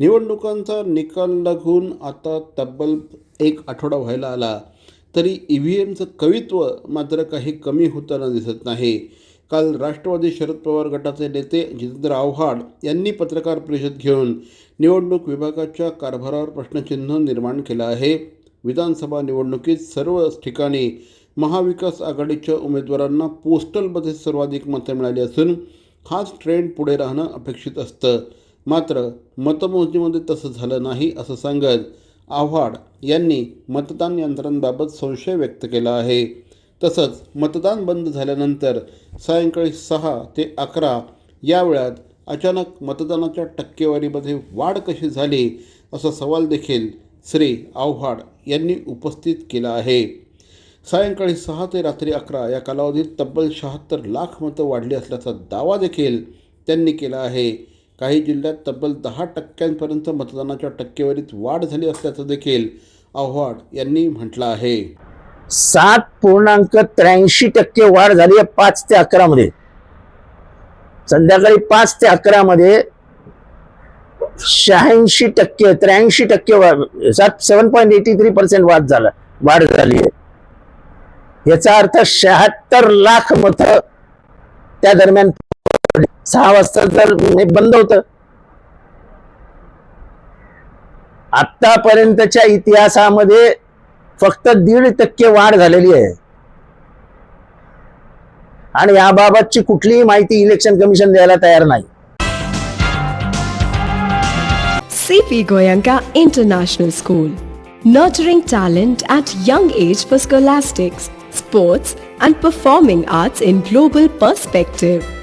निवडणुकांचा निकाल लागून आता तब्बल एक आठवडा व्हायला आला तरी ई व्ही एमचं कवित्व मात्र काही कमी होताना दिसत नाही. काल राष्ट्रवादी शरद पवार गटाचे नेते जितेंद्र आव्हाड यांनी पत्रकार परिषद घेऊन निवडणूक विभागाच्या कारभारावर प्रश्नचिन्ह निर्माण केलं आहे. विधानसभा निवडणुकीत सर्व ठिकाणी महाविकास आघाडीच्या उमेदवारांना पोस्टलमध्ये सर्वाधिक मतं मिळाली असून हाच ट्रेंड पुढे राहणं अपेक्षित असतं. मात्र मतमोजणीमध्ये तसं झालं नाही असं सांगत आव्हाड यांनी मतदान यंत्रांबाबत संशय व्यक्त केला आहे. तसंच मतदान बंद झाल्यानंतर सायंकाळी सहा ते अकरा या वेळात अचानक मतदानाच्या टक्केवारीमध्ये वाढ कशी झाली असा सवाल देखील श्री आव्हाड यांनी उपस्थित केला आहे. सायंकाळी सहा ते रात्री अकरा या कालावधीत तब्बल शहात्तर लाख मतं वाढली असल्याचा दावा देखील त्यांनी केला आहे. काही जिल्ह्यात तब्बल दहा टक्क्यांपर्यंत मतदानाच्या टक्केवारीत वाढ झाली असल्याचं देखील आव्हाड यांनी म्हटलं आहे. सात पूर्णांक त्र्याऐंशी टक्के वाढ झाली आहे पाच ते अकरा मध्ये. संध्याकाळी पाच ते अकरा मध्ये शहाऐंशी टक्के त्र्याऐंशी टक्के वाढ सात seven point eighty three percent वाढ झाला वाढ झाली आहे. याचा अर्थ शहात्तर लाख मत त्या दरम्यान सहा वाजता तर हे बंद होत. आतापर्यंतच्या इतिहासामध्ये फक्त दीड टक्के वाढ झालेली आहे. आणि याबाबतची कुठलीही माहिती इलेक्शन कमिशन द्यायला तयार नाही. CP Goenka international school nurturing talent at young age for scholastic sports and performing arts in global perspective